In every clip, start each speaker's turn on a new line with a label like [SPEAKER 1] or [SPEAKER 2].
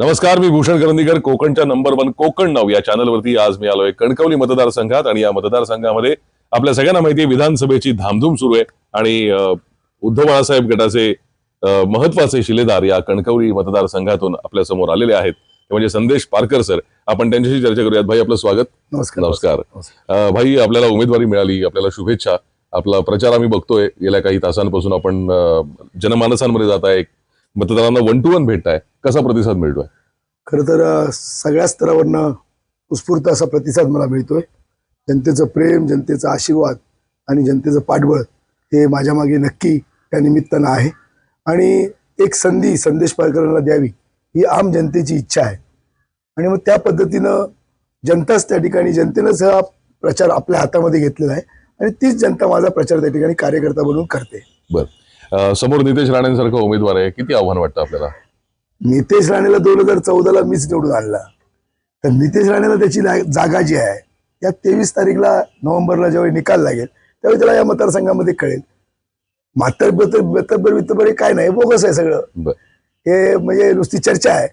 [SPEAKER 1] नमस्कार मी भूषण करंदीकर कोकणच्या नंबर वन कोकण नाव या चॅनलवरती आज मी आलोय कणकवली मतदारसंघात आणि या मतदारसंघामध्ये आपल्या सगळ्यांना माहिती आहे विधानसभेची धामधूम सुरू आहे आणि उद्धव बाळासाहेब गटाचे महत्त्वाचे शिलेदार या कणकवली मतदारसंघातून आपल्यासमोर आलेले आहेत. ते म्हणजे संदेश पारकर सर. आपण त्यांच्याशी चर्चा करूयात. भाई आपलं स्वागत.
[SPEAKER 2] नमस्कार.
[SPEAKER 1] नमस्कार. भाई आपल्याला उमेदवारी मिळाली आपल्याला शुभेच्छा. आपला प्रचार आम्ही बघतोय. गेल्या काही तासांपासून आपण जनमानसांमध्ये जात आहे. मतदारांना वन टू वन भेटताय. कसा प्रतिसाद मिळतोय?
[SPEAKER 2] खरं तर सगळ्या स्तरावरनं उत्स्फूर्त असा प्रतिसाद मला मिळतोय. जनतेचं प्रेम जनतेचा आशीर्वाद आणि जनतेचं पाठबळ हे माझ्या मागे नक्की त्या निमित्तानं आहे. आणि एक संधी संदेश पारकरांना द्यावी ही आम जनतेची इच्छा आहे. आणि मग त्या पद्धतीनं जनताच त्या ठिकाणी जनतेनंच हा प्रचार आपल्या हातामध्ये घेतलेला आहे आणि तीच जनता माझा प्रचार त्या ठिकाणी कार्यकर्ता बनवून करते.
[SPEAKER 1] अं, समोर नितेश राणेंसारखा उमेदवार आहे. किती आव्हान वाटतं आपल्याला?
[SPEAKER 2] नितेश राणेला दोन हजार चौदाला मीच निवडून आणला. तर नितेश राणेला त्याची जागा जी आहे त्या तेवीस तारीखला नोव्हेंबरला ज्यावेळी निकाल लागेल त्यावेळी त्याला या मतदारसंघामध्ये कळेल. मातर बेतबर वितबर हे काय नाही बोगस आहे सगळं.
[SPEAKER 1] बर.
[SPEAKER 2] हे म्हणजे नुसती चर्चा आहे.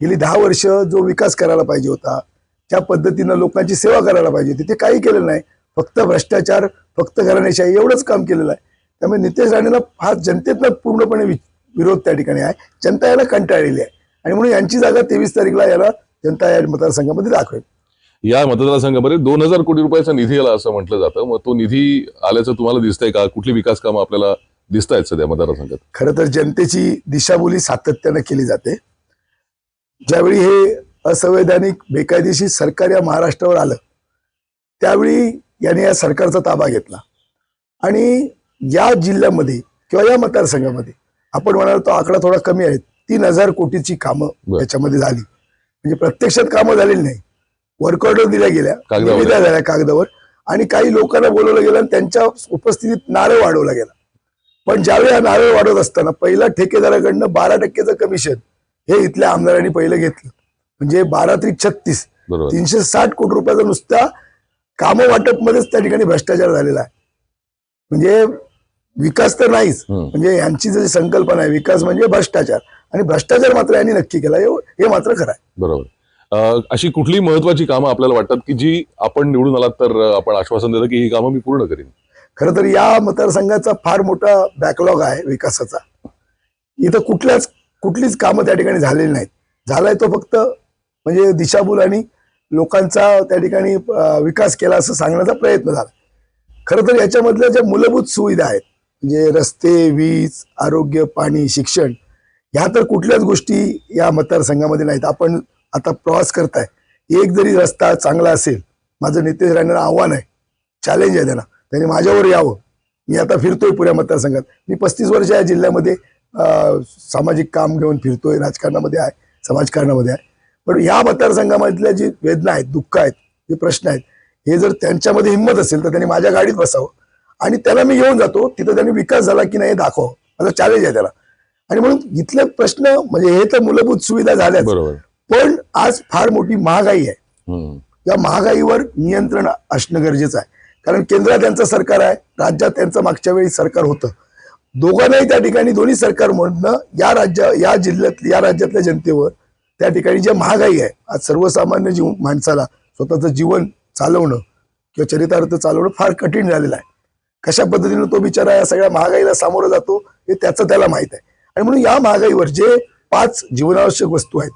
[SPEAKER 2] गेली दहा वर्ष जो विकास करायला पाहिजे होता ज्या पद्धतीनं लोकांची सेवा करायला पाहिजे होती ते काही केलं नाही. फक्त भ्रष्टाचार फक्त घराणेशाही एवढंच काम केलेलं आहे. त्यामुळे नितेश राणेला हा जनतेतनं पूर्णपणे विरोध त्या ठिकाणी आहे. जनता याला कंटाळलेली आहे. आणि म्हणून यांची जागा तेवीस तारीखला याला जनता या मतदारसंघामध्ये दाखवेल.
[SPEAKER 1] या मतदारसंघामध्ये दोन हजार कोटी रुपयाचा निधी आला असं म्हटलं जातं. मग तो निधी आल्याचं तुम्हाला दिसतंय का? कुठली विकास कामं आपल्याला दिसत आहेत सध्या मतदारसंघात?
[SPEAKER 2] खरं तर जनतेची दिशाभूली सातत्यानं केली जाते. ज्यावेळी हे असंवैधानिक बेकायदेशीर सरकार या महाराष्ट्रावर आलं त्यावेळी याने या सरकारचा ताबा घेतला. आणि या जिल्ह्यामध्ये किंवा या मतदारसंघामध्ये आपण म्हणाल तो आकडा थोडा कमी आहे. तीन हजार कोटीची कामं. याच्यामध्ये झाली. म्हणजे प्रत्यक्षात कामं झालेली नाही. वर्क ऑर्डर दिल्या गेल्या
[SPEAKER 1] कागदावर.
[SPEAKER 2] निविदा झाल्या कागदावर. आणि काही लोकांना बोलवलं गेलं आणि त्यांच्या उपस्थितीत नारळ वाढवला गेला. पण ज्यावेळी हा नारळ वाढवत असताना पहिला ठेकेदाराकडनं बारा टक्केचं कमिशन हे इथल्या आमदारांनी पहिलं घेतलं. म्हणजे बारा त्रिक छत्तीस. तीनशे साठ कोटी रुपयाचा नुसता काम वाटप मध्येच त्या ठिकाणी भ्रष्टाचार झालेला आहे. म्हणजे विकास तर नाहीच. म्हणजे यांची जी संकल्पना आहे विकास म्हणजे भ्रष्टाचार. आणि भ्रष्टाचार मात्र यांनी नक्की केला हे मात्र खरं आहे.
[SPEAKER 1] बरोबर. अशी कुठली महत्वाची कामं आपल्याला वाटतात की जी आपण निवडून आलात तर आपण आश्वासन देतो की ही कामं मी पूर्ण करीन?
[SPEAKER 2] खरं तर या मतदारसंघाचा फार मोठा बॅकलॉग आहे विकासाचा. इथं कुठल्याच कुठलीच कामं त्या ठिकाणी झालेली नाहीत. झालाय तो फक्त म्हणजे दिशाभूल आणि लोकांचा त्या ठिकाणी विकास केला असं सांगण्याचा प्रयत्न झाला. खरं तर याच्यामधल्या ज्या मूलभूत सुविधा आहेत म्हणजे रस्ते वीज आरोग्य पाणी शिक्षण ह्या तर कुठल्याच गोष्टी या मतदारसंघामध्ये नाहीत. आपण आता प्रवास करताय. एक जरी रस्ता चांगला असेल माझं नितेश राणेला आव्हान आहे. चॅलेंज आहे त्यांना त्यांनी माझ्यावर यावं. मी आता फिरतोय पुऱ्या मतदारसंघात. मी पस्तीस वर्ष या जिल्ह्यामध्ये सामाजिक काम घेऊन फिरतोय राजकारणामध्ये आहे समाजकारणामध्ये आहे. पण या मतदारसंघामधल्या जी वेदना आहेत दुःख आहेत जे प्रश्न आहेत हे जर त्यांच्यामध्ये हिंमत असेल तर त्यांनी माझ्या गाडीत बसावं. आणि त्याला मी घेऊन जातो. तिथं त्यांनी विकास झाला की नाही दाखवावं माझा चॅलेंज आहे त्याला. आणि म्हणून इथले प्रश्न म्हणजे हे तर मूलभूत सुविधा
[SPEAKER 1] बरोबर.
[SPEAKER 2] पण आज फार मोठी महागाई आहे. या महागाईवर नियंत्रण असणं गरजेचं आहे. कारण केंद्रात त्यांचं सरकार आहे राज्यात त्यांचं मागच्या वेळी सरकार होतं. दोघांनाही त्या ठिकाणी दोन्ही सरकारमधनं या राज्य या जिल्ह्यात या राज्यातल्या जनतेवर त्या ठिकाणी जे महागाई आहे आज सर्वसामान्य जीव माणसाला स्वतःचं जीवन चालवणं किंवा चरितार्थ चालवणं फार कठीण झालेलं आहे. कशा पद्धतीनं तो बिचारा या सगळ्या महागाईला सामोरं जातो हे त्याचं त्याला माहीत आहे. आणि म्हणून या महागाईवर जे पाच जीवनावश्यक वस्तू आहेत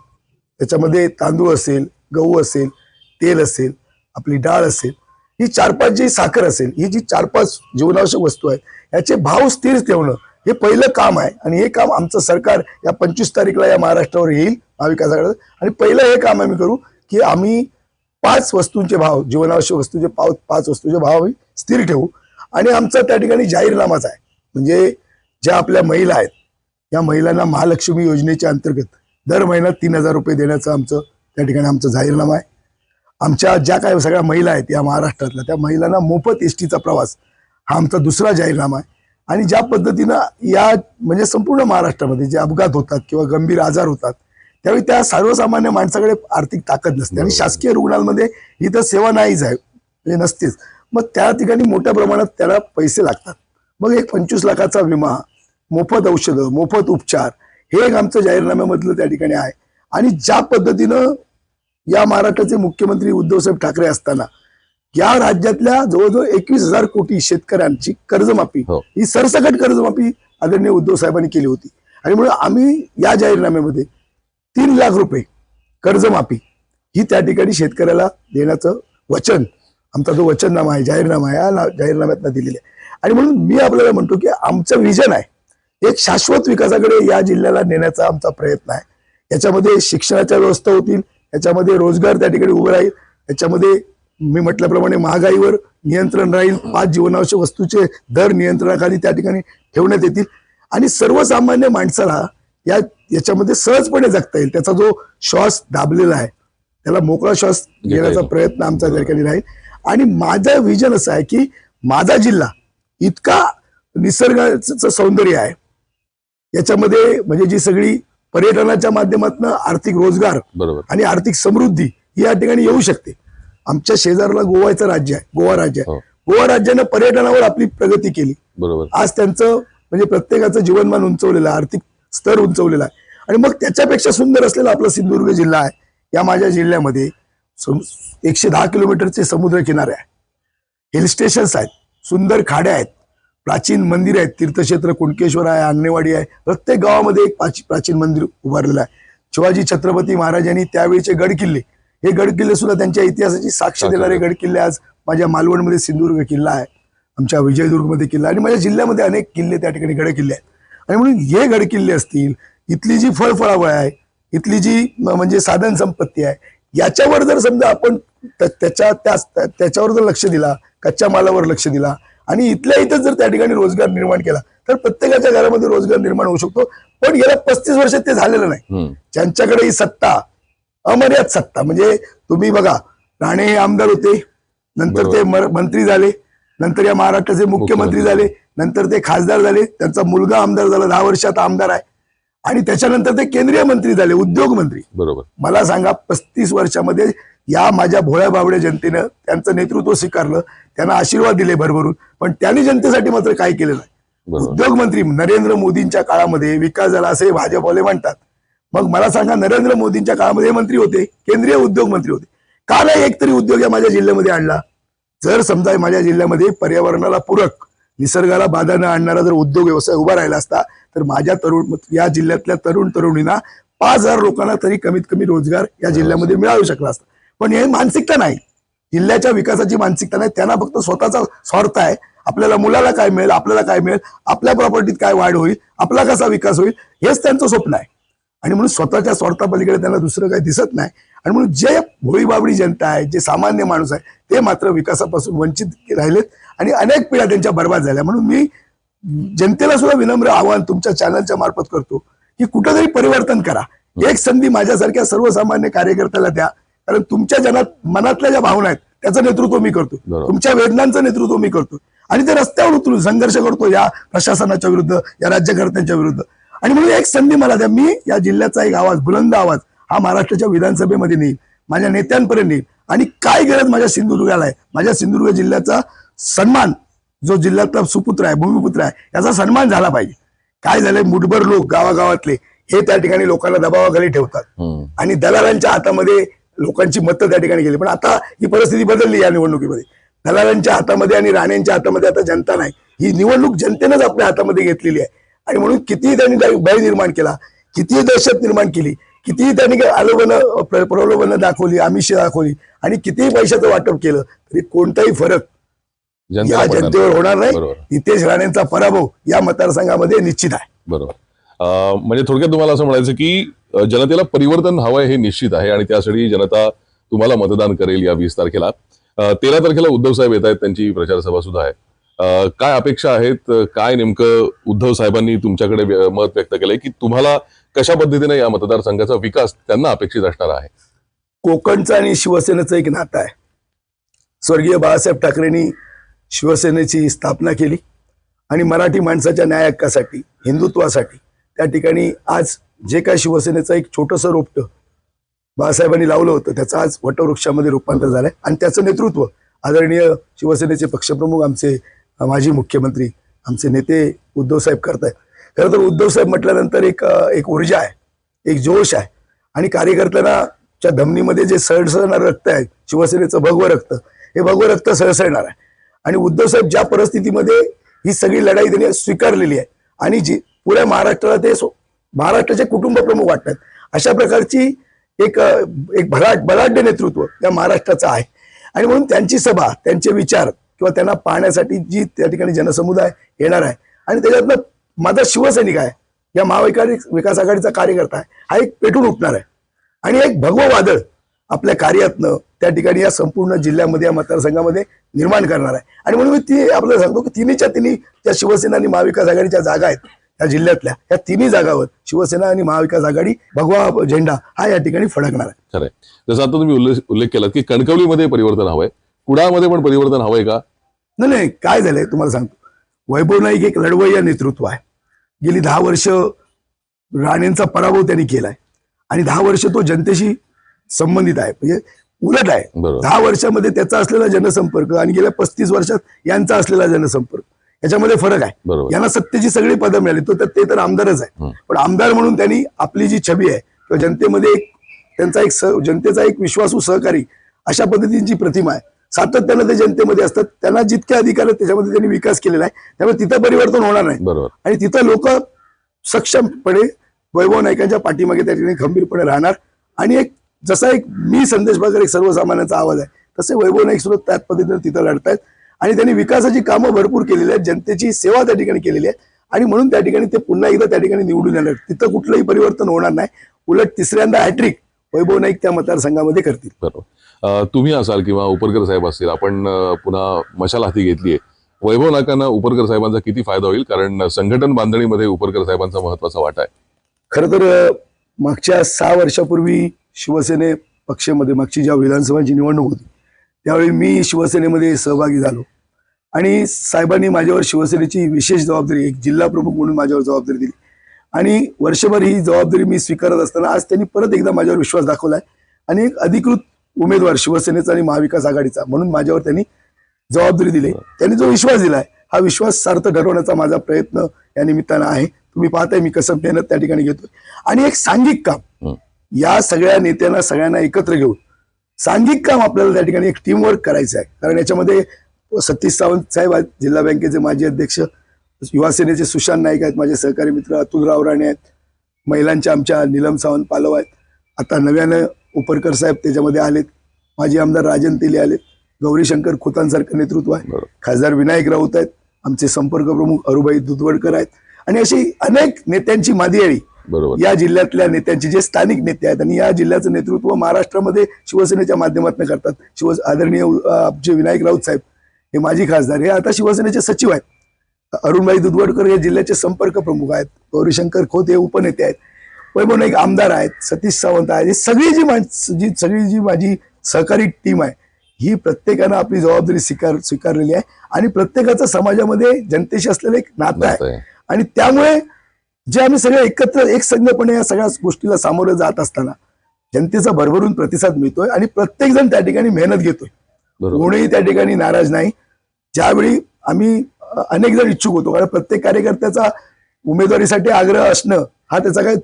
[SPEAKER 2] त्याच्यामध्ये तांदूळ असेल गहू असेल तेल असेल आपली डाळ असेल ही चार पाच जी साखर असेल ही जी चार पाच जीवनावश्यक वस्तू आहेत याचे भाव स्थिर ठेवणं हे पहिलं काम आहे. आणि हे काम आमचं सरकार या पंचवीस तारीखला या महाराष्ट्रावर येईल महाविकास आणि पहिलं हे काम आम्ही करू की आम्ही पाच वस्तूंचे भाव जीवनावश्यक वस्तूचे पाव पाच वस्तूचे भाव आम्ही स्थिर ठेवू. आणि आमचा त्या ठिकाणी जाहीरनामाच आहे. म्हणजे ज्या आपल्या महिला आहेत या महिलांना महालक्ष्मी योजनेच्या अंतर्गत दर महिन्यात तीन हजार रुपये देण्याचं आमचं त्या ठिकाणी आमचं जाहीरनामा आहे. आमच्या ज्या काही सगळ्या महिला आहेत या महाराष्ट्रातल्या त्या महिलांना मोफत एस टीचा प्रवास हा आमचा दुसरा जाहीरनामा आहे. आणि ज्या पद्धतीनं या म्हणजे संपूर्ण महाराष्ट्रामध्ये जे अपघात होतात किंवा गंभीर आजार होतात त्यावेळी त्या सर्वसामान्य माणसाकडे आर्थिक ताकद नसते. आणि. शासकीय रुग्णालयामध्ये ही तर सेवा नाहीच आहे म्हणजे नसतेच. मग त्या ठिकाणी मोठ्या प्रमाणात त्याला पैसे लागतात. मग एक पंचवीस लाखाचा विमा मोफत औषधं मोफत उपचार हे एक आमचं जाहीरनाम्यामधलं त्या ठिकाणी आहे. आणि ज्या पद्धतीनं या महाराष्ट्राचे मुख्यमंत्री उद्धवसाहेब ठाकरे असताना या राज्यातल्या जवळजवळ एकवीस हजार कोटी शेतकऱ्यांची कर्जमाफी
[SPEAKER 1] हो.
[SPEAKER 2] ही सरसकट कर्जमाफी आदरणीय उद्धव साहेबांनी केली होती. आणि म्हणून आम्ही या जाहीरनाम्यामध्ये तीन लाख रुपये कर्जमाफी ही त्या ठिकाणी शेतकऱ्याला देण्याचं वचन आमचा जो वचननामा आहे जाहीरनामा आहे या ना- जाहीरनाम्यातनं दिलेला आहे. आणि म्हणून मी आपल्याला म्हणतो की आमचं विजन आहे एक शाश्वत विकासाकडे या जिल्ह्याला नेण्याचा आमचा प्रयत्न आहे. याच्यामध्ये शिक्षणाच्या व्यवस्था होतील याच्यामध्ये रोजगार त्या ठिकाणी उभं राहील याच्यामध्ये मी म्हटल्याप्रमाणे महागाईवर नियंत्रण राहील पाच जीवनावश्यक वस्तूचे दर नियंत्रणाखाली त्या ठिकाणी ठेवण्यात येतील. आणि सर्वसामान्य माणसाला या याच्यामध्ये सहजपणे जगता येईल. त्याचा जो श्वास दाबलेला आहे त्याला मोकळा श्वास घेण्याचा. प्रयत्न आमचा त्या ठिकाणी राहील. आणि माझं विजन असं आहे की माझा जिल्हा इतका निसर्गाचं सौंदर्य आहे. याच्यामध्ये म्हणजे जी सगळी पर्यटनाच्या माध्यमातून आर्थिक रोजगार
[SPEAKER 1] बरोबर.
[SPEAKER 2] आणि आर्थिक समृद्धी ही या ठिकाणी येऊ शकते. आमच्या शेजारला गोवाचं राज्य आहे गोवा राज्य आहे.
[SPEAKER 1] हो.
[SPEAKER 2] गोवा राज्यानं पर्यटनावर आपली प्रगती केली.
[SPEAKER 1] बरोबर.
[SPEAKER 2] आज त्यांचं म्हणजे प्रत्येकाचं जीवनमान उंचवलेलं आहे आर्थिक स्तर उंचवलेला आहे. आणि मग त्याच्यापेक्षा सुंदर असलेला आपला सिंधुदुर्ग जिल्हा आहे. या माझ्या जिल्ह्यामध्ये एकशे दहा किलोमीटरचे समुद्र किनारे आहे हिल स्टेशन्स आहेत. सुंदर खाड्या आहेत. प्राचीन मंदिर आहेत. तीर्थक्षेत्र कुणकेश्वर आहे आंगणेवाडी आहे. प्रत्येक गावामध्ये एक प्राची- प्राचीन मंदिर उभारलेलं आहे. शिवाजी छत्रपती महाराजांनी त्यावेळीचे गड किल्ले हे गड किल्ले सुद्धा त्यांच्या इतिहासाची साक्ष देणारे गड किल्ले आज माझ्या मालवणमध्ये सिंधुदुर्ग किल्ला आहे. आमच्या विजयदुर्गमध्ये किल्ला आणि माझ्या जिल्ह्यामध्ये अनेक किल्ले त्या ठिकाणी गड किल्ले आहेत. आणि म्हणून हे गड किल्ले असतील इथली जी फळफळावळ आहे इथली जी म्हणजे साधन संपत्ती आहे याच्यावर जर समजा आपण त्या- त्याच्या त्या- त्याच्यावर जर लक्ष दिला कच्च्या मालावर लक्ष दिला आणि इथल्या इथं जर त्या ठिकाणी रोजगार निर्माण केला तर प्रत्येकाच्या घरामध्ये रोजगार निर्माण होऊ शकतो. पण गेल्या पस्तीस वर्षात ते झालेलं नाही. ज्यांच्याकडे ही सत्ता अमर्याद सत्ता म्हणजे तुम्ही बघा राणे आमदार होते नंतर ते मंत्री झाले नंतर या महाराष्ट्राचे मुख्यमंत्री. झाले नंतर ते खासदार झाले त्यांचा मुलगा आमदार झाला दहा वर्षात आमदार आहे. आणि त्याच्यानंतर ते केंद्रीय मंत्री झाले उद्योग मंत्री.
[SPEAKER 1] बरोबर.
[SPEAKER 2] मला सांगा पस्तीस वर्षामध्ये या माझ्या भोळ्या बावड्या जनतेनं त्यांचं नेतृत्व स्वीकारलं त्यांना आशीर्वाद दिले भरभरून पण त्यांनी जनतेसाठी मात्र काय केलं नाही. उद्योगमंत्री नरेंद्र मोदींच्या काळामध्ये विकास झाला असे भाजपवाले म्हणतात. मग मला सांगा नरेंद्र मोदींच्या काळामध्ये मंत्री होते केंद्रीय उद्योग मंत्री होते. का नाही एक तरी उद्योग या माझ्या जिल्ह्यामध्ये आणला? जर समजा माझ्या जिल्ह्यामध्ये पर्यावरणाला पूरक निसर्गाला बाधा न आणणारा जर उद्योग व्यवसाय उभा राहिला असता तर माझ्या तरुण या जिल्ह्यातल्या तरुण तरुणींना पाच हजार लोकांना तरी कमीत कमी रोजगार या जिल्ह्यामध्ये मिळावू शकला असता. पण हे मानसिकता नाही. जिल्ह्याच्या विकासाची मानसिकता नाही. त्यांना फक्त स्वतःचा स्वार्थ आहे. आपल्याला मुलाला काय मिळेल आपल्याला काय मिळेल आपल्या प्रॉपर्टीत काय वाढ होईल आपला कसा विकास होईल हेच त्यांचं स्वप्न आहे. आणि म्हणून स्वतःच्या स्वार्थापलीकडे त्यांना दुसरं काही दिसत नाही. आणि म्हणून जे भोळीबाबडी जनता आहे जे सामान्य माणूस आहे ते मात्र विकासापासून वंचित राहिलेत. आणि अनेक पिढ्या त्यांच्या बर्बाद झाल्या. म्हणून मी जनतेला सुद्धा विनम्र आव्हान तुमच्या चॅनलच्या मार्फत करतो की कुठंतरी परिवर्तन करा. एक संधी माझ्यासारख्या सर्वसामान्य कार्यकर्त्याला द्या. कारण तुमच्या जनात मनातल्या ज्या भावना आहेत त्याचं नेतृत्व मी करतो. तुमच्या वेदनांचं नेतृत्व मी करतो आणि ते रस्त्यावर उतरून संघर्ष करतो या प्रशासनाच्या विरुद्ध या राज्यकर्त्यांच्या विरुद्ध. आणि म्हणून एक संधी मला द्या. मी या जिल्ह्याचा एक आवाज बुलंद आवाज हा महाराष्ट्राच्या विधानसभेमध्ये नेईल. माझ्या नेत्यांपर्यंत नेईल. आणि काय गरज माझ्या सिंधुदुर्गाला आहे? माझ्या सिंधुदुर्ग जिल्ह्याचा सन्मान जो जिल्ह्यातला सुपुत्र आहे भूमिपुत्र आहे याचा सन्मान झाला पाहिजे. काय झालंय? मुठभर लोक गावागावातले हे त्या ठिकाणी लोकांना दबावाखाली ठेवतात. आणि दलालांच्या हातामध्ये लोकांची मतं त्या ठिकाणी गेली. पण आता ही परिस्थिती बदलली या निवडणुकीमध्ये. दलालांच्या हातामध्ये आणि राण्यांच्या हातामध्ये आता जनता नाही. ही निवडणूक जनतेनंच आपल्या हातामध्ये घेतलेली आहे. आणि म्हणून कितीही त्यांनी त्या भय निर्माण केला कितीही दहशत निर्माण केली कितीही त्यांनी आलोभनं प्र- प्रलोभनं दाखवली आमिष दाखवली आणि कितीही पैशाचं वाटप केलं तरी कोणताही फरक या. जनतेवर होणार नाही. नितेश राणेंचा पराभव या मतदारसंघामध्ये निश्चित आहे.
[SPEAKER 1] बरोबर. म्हणजे थोडक्यात तुम्हाला असं म्हणायचं की जनतेला परिवर्तन हवंय हे निश्चित आहे आणि त्यासाठी जनता तुम्हाला मतदान करेल या वीस तारखेला. तेरा तारखेला उद्धव साहेब येत आहेत त्यांची प्रचार सभा सुद्धा आहे. काय अपेक्षा आहेत? काय नेमकं उद्धव साहेबांनी तुमच्याकडे मत व्यक्त केलंय की तुम्हाला कशा पद्धतीने या मतदारसंघाचा विकास त्यांना अपेक्षित असणार आहे?
[SPEAKER 2] कोकणचं आणि शिवसेनेचं एक नातं आहे. स्वर्गीय बाळासाहेब ठाकरेंनी शिवसेनेची स्थापना केली आणि मराठी माणसाच्या न्याय हक्कासाठी हिंदुत्वासाठी त्या ठिकाणी आज जे काय शिवसेनेचं एक छोटंसं रोपटं बाळासाहेबांनी लावलं होतं त्याचं आज वटवृक्षामध्ये रूपांतर झालंय. आणि त्याचं नेतृत्व आदरणीय शिवसेनेचे पक्षप्रमुख आमचे माजी मुख्यमंत्री आमचे नेते उद्धवसाहेब करत करतायत. खरं तर उद्धव साहेब म्हटल्यानंतर एक एक ऊर्जा आहे एक जोश आहे. आणि कार्यकर्त्यांना च्या धमनीमध्ये जे सळसळणारं रक्त आहे शिवसेनेचं भगवं रक्त हे भगवं रक्त सळसळणार आहे. आणि उद्धव साहेब ज्या परिस्थितीमध्ये ही सगळी लढाई त्यांनी स्वीकारलेली आहे आणि जी पुऱ्या महाराष्ट्राला ते महाराष्ट्राचे कुटुंब प्रमुख वाटतात अशा प्रकारची एक एक भराट बलाढ्य नेतृत्व या महाराष्ट्राचं आहे. आणि म्हणून त्यांची सभा त्यांचे विचार किंवा त्यांना पाहण्यासाठी जी त्या ठिकाणी जनसमुदाय येणार आहे आणि त्याच्यातनं माझा शिवसैनिक आहे या महाविकारी विकास आघाडीचा कार्यकर्ता आहे हा एक पेटून उठणार आहे. आणि एक भगवं वादळ आपल्या कार्यातनं त्या ठिकाणी या संपूर्ण जिल्ह्यामध्ये या मतदारसंघामध्ये निर्माण करणार आहे. आणि म्हणून मी ती आपल्याला सांगतो की तिन्हीच्या तिन्ही ज्या शिवसेना आणि महाविकास आघाडीच्या जागा आहेत या जिल्ह्यातल्या. या तिन्ही जागावर शिवसेना आणि महाविकास आघाडी भगवा झेंडा हा या ठिकाणी फडकणार आहे.
[SPEAKER 1] खरंय जसं आता तुम्ही उल्लेख केलात की कणकवलीमध्ये परिवर्तन हवंय. कुडामध्ये पण परिवर्तन हवंय का?
[SPEAKER 2] नाही नाही काय झालंय तुम्हाला सांगतो. वैभव नाईक एक लढवय्या नेतृत्व आहे. गेली दहा वर्ष राणेंचा पराभव त्यांनी केलाय. आणि दहा वर्ष तो जनतेशी संबंधित आहे. म्हणजे उलट आहे. दहा वर्षामध्ये त्याचा असलेला जनसंपर्क आणि गेल्या पस्तीस वर्षात यांचा असलेला जनसंपर्क याच्यामध्ये फरक आहे. यांना सत्तेची सगळी पदं मिळाली. तो तर ते तर आमदारच आहे. पण आमदार म्हणून त्यांनी आपली जी छबी आहे किंवा जनतेमध्ये एक त्यांचा एक जनतेचा एक विश्वासू सहकारी अशा पद्धतीची प्रतिमा आहे. सातत्यानं ते जनतेमध्ये असतात. त्यांना जितके अधिकार आहेत त्याच्यामध्ये त्यांनी विकास केलेला आहे. त्यामुळे तिथं परिवर्तन होणार नाही. आणि तिथं लोक सक्षमपणे वैभव नाईकांच्या पाठीमागे त्या ठिकाणी खंबीरपणे राहणार. आणि एक जसा एक मी संदेश बागर एक सर्वसामान्यांचा आवाज आहे तसे वैभव नाईक सुद्धा त्याच पद्धतीने तिथं लढतायत. आणि त्यांनी विकासाची कामं भरपूर केलेली आहेत जनतेची सेवा त्या ठिकाणी केलेली आहे आणि म्हणून त्या ठिकाणी ते पुन्हा एकदा त्या ठिकाणी निवडून येणार तिथं कुठलंही परिवर्तन होणार नाही. उलट तिसऱ्यांदा हॅट्रिक वैभव नाईक त्या मतदारसंघामध्ये करतील.
[SPEAKER 1] बरोबर. तुम्ही असाल किंवा उपरकर साहेब असतील आपण पुन्हा मशाल हाती घेतलीये वैभव नाकांना उपरकर साहेबांचा किती फायदा होईल? कारण संघटन बांधणीमध्ये उपरकर साहेबांचा महत्त्वाचा वाटा आहे.
[SPEAKER 2] खरं तर मागच्या सहा वर्षापूर्वी शिवसेने पक्षामध्ये मागची ज्या विधानसभाची निवडणूक होती त्यावेळी मी शिवसेनेमध्ये सहभागी झालो. आणि साहेबांनी माझ्यावर शिवसेनेची विशेष जबाबदारी एक जिल्हा प्रमुख म्हणून माझ्यावर जबाबदारी दिली. आणि वर्षभर ही जबाबदारी मी स्वीकारत असताना आज त्यांनी परत एकदा माझ्यावर विश्वास दाखवलाय. आणि एक अधिकृत उमेदवार शिवसेनेचा आणि महाविकास आघाडीचा म्हणून माझ्यावर त्यांनी जबाबदारी दिली. त्यांनी जो विश्वास दिलाय हा विश्वास सार्थ ठरवण्याचा माझा प्रयत्न या निमित्तानं आहे. तुम्ही पाहताय मी कसं मेहनत त्या ठिकाणी घेतोय. आणि एक सांघिक काम. या सगळ्या नेत्यांना सगळ्यांना एकत्र घेऊन सांघिक काम आपल्याला त्या ठिकाणी एक टीमवर्क करायचं आहे. कारण याच्यामध्ये सतीश सावंत साहेब आहेत जिल्हा बँकेचे माजी अध्यक्ष युवा सेनेचे सुशांत नाईक आहेत माझे सहकारी मित्र अतुलराव राणे आहेत महिलांच्या आमच्या नीलम सावंत पालव आहेत. आता नव्यानं उपरकर साहेब त्याच्यामध्ये आलेत माजी आमदार राजन तेली आलेत गौरीशंकर खोतांसारखं नेतृत्व आहे. खासदार विनायक राऊत आहेत आमचे संपर्क प्रमुख अरुबाई दुधवडकर आहेत. आणि अशी अनेक नेत्यांची मादियाळी
[SPEAKER 1] बरोबर.
[SPEAKER 2] या जिल्ह्यातल्या नेत्यांचे जे स्थानिक नेते आहेत आणि या जिल्ह्याचं नेतृत्व महाराष्ट्रामध्ये शिवसेनेच्या माध्यमातून करतात. शिव आदरणीय आमचे विनायक राऊत साहेब हे माजी खासदार हे आता शिवसेनेचे सचिव आहेत. अरुणभाई दुधवडकर हे जिल्ह्याचे संपर्क प्रमुख आहेत. गौरीशंकर खोत हे उपनेते आहेत. वैभव नाईक आमदार आहेत. सतीश सावंत आहेत. ही सगळी जी माणसं जी सगळी जी माझी सहकारी टीम आहे ही प्रत्येकानं आपली जबाबदारी स्वीकार स्वीकारलेली आहे. आणि प्रत्येकाचं समाजामध्ये जनतेशी असलेलं एक नातं आहे. आणि त्यामुळे जे आम्ही सगळे एकत्र एक संघपणे या सगळ्या गोष्टीला सामोरं जात असताना जनतेचा भरभरून प्रतिसाद मिळतोय आणि प्रत्येक जण त्या ठिकाणी मेहनत घेतोय. कोणीही त्या ठिकाणी नाराज नाही. ज्यावेळी आम्ही अनेक जण इच्छुक होतो कारण प्रत्येक कार्यकर्त्याचा उमेदवारीसाठी आग्रह असणं हा त्याचा काही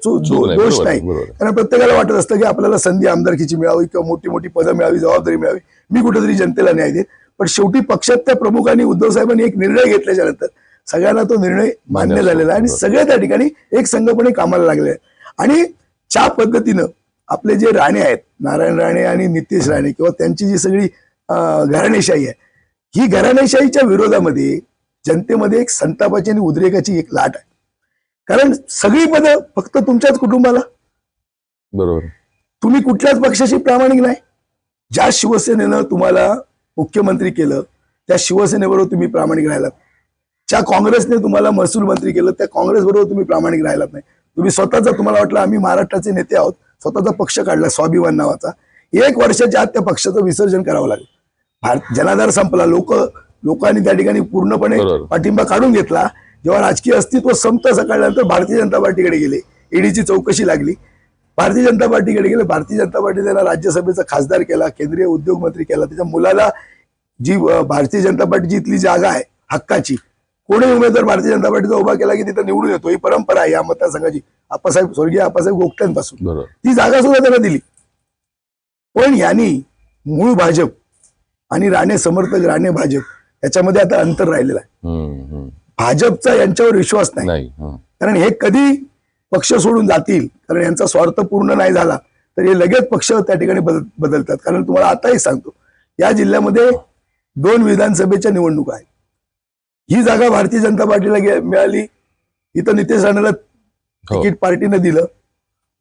[SPEAKER 2] दोष नाही. कारण प्रत्येकाला वाटत असतं की आपल्याला संधी आमदारकीची मिळावी किंवा मोठी मोठी पदं मिळावी जबाबदारी मिळावी. मी कुठेतरी जनतेला न्याय देत पण शेवटी पक्षात त्या प्रमुखांनी उद्धव साहेबांनी एक निर्णय घेतल्याच्या नंतर सगळ्यांना तो निर्णय मान्य झालेला आहे. आणि. सगळे त्या ठिकाणी एक संघपणे कामाला लागले आणि ज्या पद्धतीनं आपले जे राणे आहेत नारायण राणे आणि नितेश राणे किंवा त्यांची जी सगळी घराणेशाही आहे ही घराणेशाहीच्या विरोधामध्ये जनतेमध्ये एक संतापाची आणि उद्रेकाची एक लाट आहे. कारण सगळी पदं फक्त तुमच्याच कुटुंबाला.
[SPEAKER 1] बरोबर.
[SPEAKER 2] तुम्ही कुठल्याच पक्षाशी प्रामाणिक नाही. ज्या शिवसेनेनं तुम्हाला मुख्यमंत्री केलं त्या शिवसेनेबरोबर तुम्ही प्रामाणिक राहिलात. ज्या काँग्रेसने तुम्हाला महसूल मंत्री केलं त्या काँग्रेसबरोबर तुम्ही प्रामाणिक राहिलात नाही. तुम्ही स्वतःचा तुम्हाला वाटलं आम्ही महाराष्ट्राचे नेते आहोत स्वतःचा पक्ष काढला स्वाभिमान नावाचा. एक वर्षाच्या आत त्या पक्षाचं विसर्जन करावं लागलं. भारत जनाधार संपला लोक लोकांनी त्या ठिकाणी पूर्णपणे
[SPEAKER 1] बरोबर.
[SPEAKER 2] पाठिंबा काढून घेतला. जेव्हा राजकीय अस्तित्व संपत सकाळल्यानंतर भारतीय जनता पार्टीकडे गेले. ईडीची चौकशी लागली. भारतीय जनता पार्टीकडे गेले. भारतीय जनता पार्टी त्यांना राज्यसभेचा खासदार केला केंद्रीय उद्योग मंत्री केला. त्याच्या मुलाला जी भारतीय जनता पार्टीची इथली जागा आहे हक्काची कोणी उमेदवार भारतीय जनता पार्टीचा उभा केला की तिथं निवडून येतो? ही परंपरा आहे या मतदारसंघाची. आप्पासाहेब स्वर्गीय आप्पासाहेब गोगट्यांपासून
[SPEAKER 1] बरोबर.
[SPEAKER 2] ती जागा सुद्धा त्यांना दिली. पण यांनी मूळ भाजप आणि राणे समर्थक राणे भाजप याच्यामध्ये आता अंतर राहिलेलं आहे. भाजपचा यांच्यावर विश्वास नाही. कारण हे कधी पक्ष सोडून जातील कारण यांचा स्वार्थ पूर्ण नाही झाला तर हे लगेच पक्ष त्या ठिकाणी बदल बदलतात. कारण तुम्हाला आताही सांगतो या जिल्ह्यामध्ये दोन विधानसभेच्या निवडणुका आहेत. ही जागा भारतीय जनता पार्टीला मिळाली. इथं नितेश राणेला
[SPEAKER 1] हो.
[SPEAKER 2] तिकीट पार्टीनं दिलं.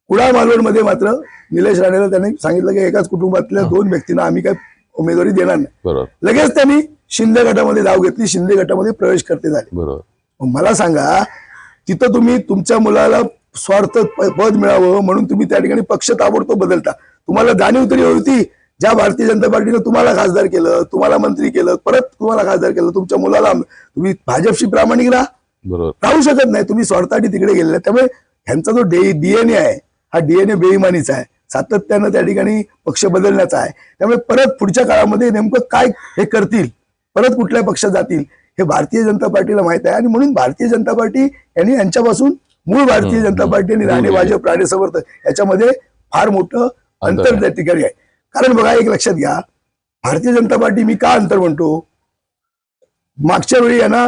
[SPEAKER 2] कुडाळ मालवणमध्ये मात्र निलेश राणेला त्यांनी सांगितलं की एकाच कुटुंबातल्या दोन व्यक्तींना आम्ही काय उमेदवारी देणार नाही. लगेच त्यांनी शिंदे गटामध्ये धाव घेतली. शिंदे गटामध्ये प्रवेश करते झाले. मला सांगा तिथं तुम्ही तुमच्या मुलाला स्वार्थ पद मिळावं म्हणून तुम्ही त्या ठिकाणी पक्ष ताबडतोब बदलता. तुम्हाला जाणीव तरी होती ज्या भारतीय जनता पार्टीनं तुम्हाला खासदार केलं तुम्हाला मंत्री केलं परत तुम्हाला खासदार केलं तुमच्या मुलाला तुम्ही भाजपशी प्रामाणिक राहा.
[SPEAKER 1] बरोबर.
[SPEAKER 2] राहू शकत नाही. तुम्ही स्वार्थासाठी तिकडे गेलेला त्यामुळे ह्यांचा जो डीएनए आहे हा डीएनए बेईमानीचा आहे. सातत्यानं त्या ठिकाणी पक्ष बदलण्याचा आहे. त्यामुळे परत पुढच्या काळामध्ये नेमकं काय हे करतील परत कुठल्या पक्षात जातील हे भारतीय जनता पार्टीला माहीत आहे. आणि म्हणून भारतीय जनता पार्टी यांनी यांच्यापासून मूळ भारतीय जनता पार्टी आणि राणे भाजप राणे समर्थक याच्यामध्ये फार मोठं
[SPEAKER 1] अंतर
[SPEAKER 2] त्या ठिकाणी आहे. कारण बघा एक लक्षात घ्या. भारतीय जनता पार्टी मी का अंतर म्हणतो? मागच्या वेळी यांना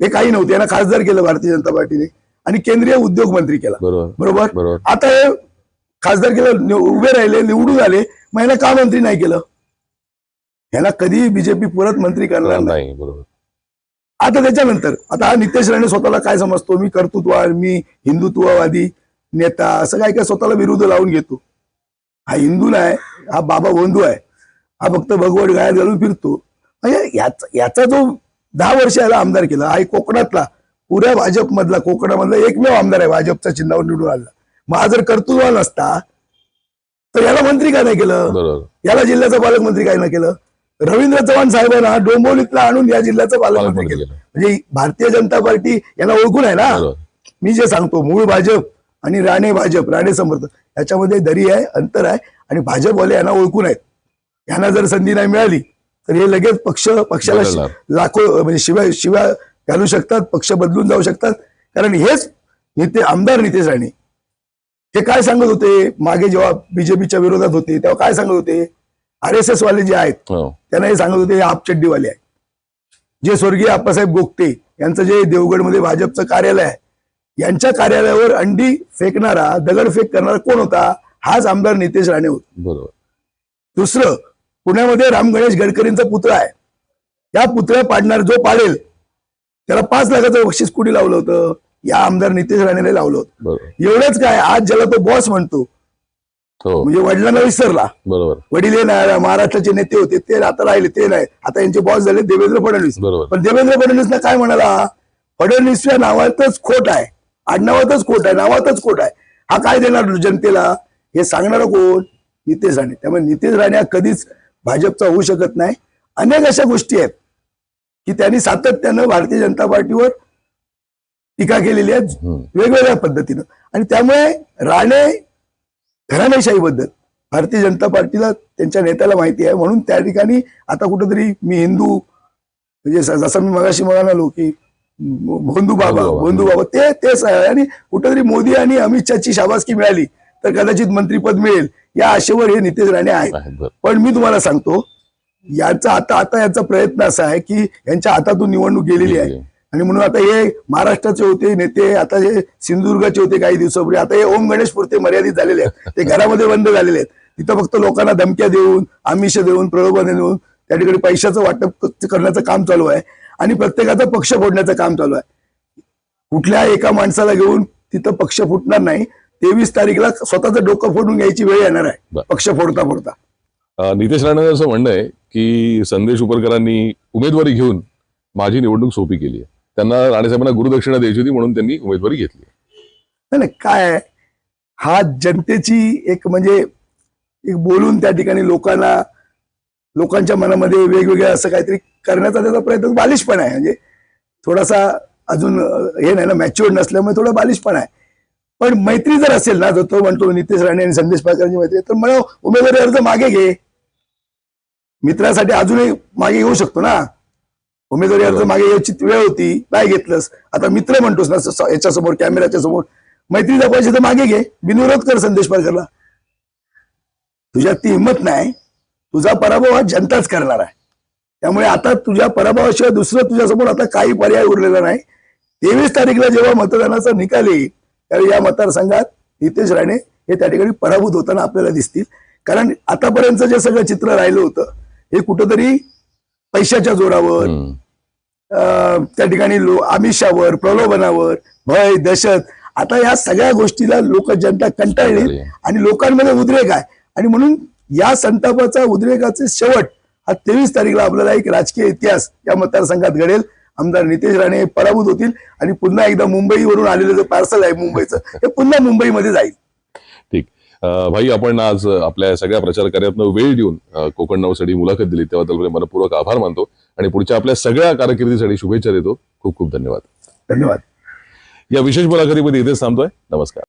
[SPEAKER 2] हे काही नव्हते. यांना खासदार केलं भारतीय जनता पार्टीने आणि केंद्रीय उद्योग मंत्री केला.
[SPEAKER 1] बरोबर.
[SPEAKER 2] आता हे खासदार केलं उभे राहिले निवडून आले मग यांना का मंत्री नाही केलं? यांना कधी बीजेपी परत मंत्री करणार नाही.
[SPEAKER 1] नाही बरोबर.
[SPEAKER 2] आता त्याच्यानंतर आता हा नितेश राणे स्वतःला काय समजतो? मी कर्तृत्ववाद मी हिंदुत्ववादी नेता असं काय काय स्वतःला विरुद्ध लावून घेतो. हा हिंदू नाही हा बाबा बंधू आहे. हा फक्त भगवत गायत घालून फिरतो. म्हणजे याचा याचा जो दहा वर्ष याला आमदार केला हा एक कोकणातला पुऱ्या भाजप मधला कोकणामधला एकमेव आमदार आहे भाजपच्या चिन्हावर निवडून आला मग हा जर कर्तृत्व नसता तर याला मंत्री का नाही केलं? याला जिल्ह्याचं पालकमंत्री काय नाही केलं? रवींद्र चव्हाण साहेबांना डोंबिवलीतला आणून या जिल्ह्याचं पालकमंत्री केलं. म्हणजे भारतीय जनता पार्टी यांना ओळखून आहे ना? मी जे सांगतो मूळ भाजप आणि राणे भाजप राणे समर्थक याच्यामध्ये दरी आहे अंतर आहे आणि भाजपवाले यांना ओळखून आहेत यांना जर संधी नाही मिळाली तर हे लगेच पक्ष पक्षाला. लाखो म्हणजे शिवाय शिवाय घालू शकतात पक्ष बदलून जाऊ शकतात. कारण हेच नेते आमदार नितेश राणे. हे काय सांगत होते? मागे जेव्हा बीजेपीच्या विरोधात होते तेव्हा काय सांगत होते? आर एस एस वाले जे आहेत
[SPEAKER 1] हो.
[SPEAKER 2] त्यांना हे सांगत होते हे आपचड्डीवाले आहे जे स्वर्गीय आप्पासाहेब गोगटे यांचं जे देवगडमध्ये भाजपचं कार्यालय आहे यांच्या कार्यालयावर अंडी फेकणारा दगडफेक करणारा कोण होता? हाच आमदार नितेश राणे होता.
[SPEAKER 1] बरोबर.
[SPEAKER 2] दुसरं पुण्यामध्ये राम गणेश गडकरींचा पुतळा आहे. त्या पुतळ्या पाडणार जो पाडेल त्याला पाच लाखाचं बक्षीस कुठे लावलं होतं? या आमदार नितेश राणेने लावलं होतं. एवढंच काय आज ज्याला तो बॉस म्हणतो.
[SPEAKER 1] हो.
[SPEAKER 2] म्हणजे वडिलांना विसरला.
[SPEAKER 1] बरोबर.
[SPEAKER 2] वडील हे नाही महाराष्ट्राचे नेते होते ते आता राहिले ते नाही. आता यांचे बॉस झाले देवेंद्र फडणवीस. पण देवेंद्र फडणवीसला काय म्हणाला? फडणवीस या नावातच खोट आहे. आडनावातच खोट आहे नावातच खोट आहे. हा काय देणार जनतेला? हे सांगणार कोण? नितेश राणे. त्यामुळे नितेश राणे हा कधीच भाजपचा होऊ शकत नाही. अनेक अशा गोष्टी आहेत की त्यांनी सातत्यानं भारतीय जनता पार्टीवर टीका केलेली आहे. वेगवेगळ्या पद्धतीनं. आणि त्यामुळे राणे घराणेशाहीबद्दल भारतीय जनता पार्टीला त्यांच्या नेत्याला माहिती आहे. म्हणून त्या ठिकाणी आता कुठंतरी मी हिंदू म्हणजे जसं मी मगाशी म्हणालो की भोंदू बाबा
[SPEAKER 1] भोंदू बाबा.
[SPEAKER 2] ते तेच आहे आणि कुठंतरी मोदी आणि अमित शहाची शाबासकी मिळाली तर कदाचित मंत्रीपद मिळेल. या आशेवर हे नितेश राणे आहेत. पण मी तुम्हाला सांगतो याचा आता आता याचा प्रयत्न असा आहे की यांच्या हातातून निवडणूक गेलेली आहे. आणि म्हणून आता हे महाराष्ट्राचे होते नेते आता हे सिंधुदुर्गाचे होते काही दिवसापूर्वी आता हे ओम गणेश पुरते मर्यादित झालेले आहेत. ते घरामध्ये बंद झालेले आहेत. तिथं फक्त लोकांना धमक्या देऊन आमिष देऊन प्रलोभने देऊन त्या ठिकाणी पैशाचं वाटप करण्याचं काम चालू आहे. आणि प्रत्येकाचा पक्ष फोडण्याचं काम चालू आहे. कुठल्या एका माणसाला घेऊन तिथं पक्ष फुटणार नाही तेवीस तारीखला स्वतःचं डोकं फोडून घ्यायची वेळ येणार आहे. पक्ष फोडता फोडता.
[SPEAKER 1] नितेश राणेंचं असं म्हणणं आहे की संदेश उपरकरांनी उमेदवारी घेऊन माझी निवडणूक सोपी केली आहे. त्यांना राणेसाहेबांना गुरुदक्षिणा द्यायची होती म्हणून त्यांनी उमेदवारी घेतली
[SPEAKER 2] नाही नाही, काय हा जनतेची एक म्हणजे एक बोलून त्या ठिकाणी लोकांना लोकांच्या मनामध्ये वेगवेगळं असं काहीतरी करण्याचा त्याचा प्रयत्न बालिशपणा आहे. म्हणजे थोडासा अजून हे नाही ना मॅच्युअर्ड नसल्यामुळे थोडा बालिशपणा आहे. पण मैत्री जर असेल ना जर तो म्हणतो नितेश राणे आणि संदेश पाटकरांची मैत्री तर मला उमेदवारी अर्ज मागे घे. मित्रासाठी अजूनही मागे घेऊ शकतो ना. उमेदवारी अर्ज मागे याची वेळ होती नाही घेतलंस. आता मित्र म्हणतोस ना याच्यासमोर कॅमेऱ्याच्या समोर. मैत्री दाखवायची तर मागे घे. बिनविरोध कर संदेश पारकरला तुझ्यात ती हिंमत नाही. तुझा पराभव हा जनताच करणार आहे. त्यामुळे आता तुझ्या पराभवाशिवाय दुसरं तुझ्यासमोर आता काही पर्याय उरलेला नाही. तेवीस तारीखला जेव्हा मतदानाचा निकाल येईल त्यावेळी या मतदारसंघात नितेश राणे हे त्या ठिकाणी पराभूत होताना आपल्याला दिसतील. कारण आतापर्यंत जे सगळं चित्र राहिलं होतं हे कुठंतरी पैशाच्या जोरावर त्या ठिकाणी लो आमिषावर प्रलोभनावर भय दहशत आता या सगळ्या गोष्टीला लोक जनता कंटाळली. आणि लोकांमध्ये उद्रेक आहे. आणि म्हणून या संतापाचा उद्रेकाचे शेवट हा तेवीस तारीखला आपल्याला एक राजकीय इतिहास या मतदारसंघात घडेल. आमदार नितेश राणे पराभूत होतील आणि पुन्हा एकदा मुंबईवरून आलेलं जे पार्सल आहे मुंबईचं हे पुन्हा मुंबईमध्ये जाईल.
[SPEAKER 1] ठीक. भाई आपण आज आपल्या सगळ्या प्रचार कार्यातनं वेळ देऊन कोकण नवसाठी मुलाखत दिली. त्याबद्दल मनपूर्वक आभार मानतो आणि पुढच्या आपल्या सगळ्या कारकिर्दीसाठी शुभेच्छा देतो. खूप खूप धन्यवाद.
[SPEAKER 2] धन्यवाद.
[SPEAKER 1] या विशेष मुलाखतीमध्ये इथेच थांबतोय. नमस्कार.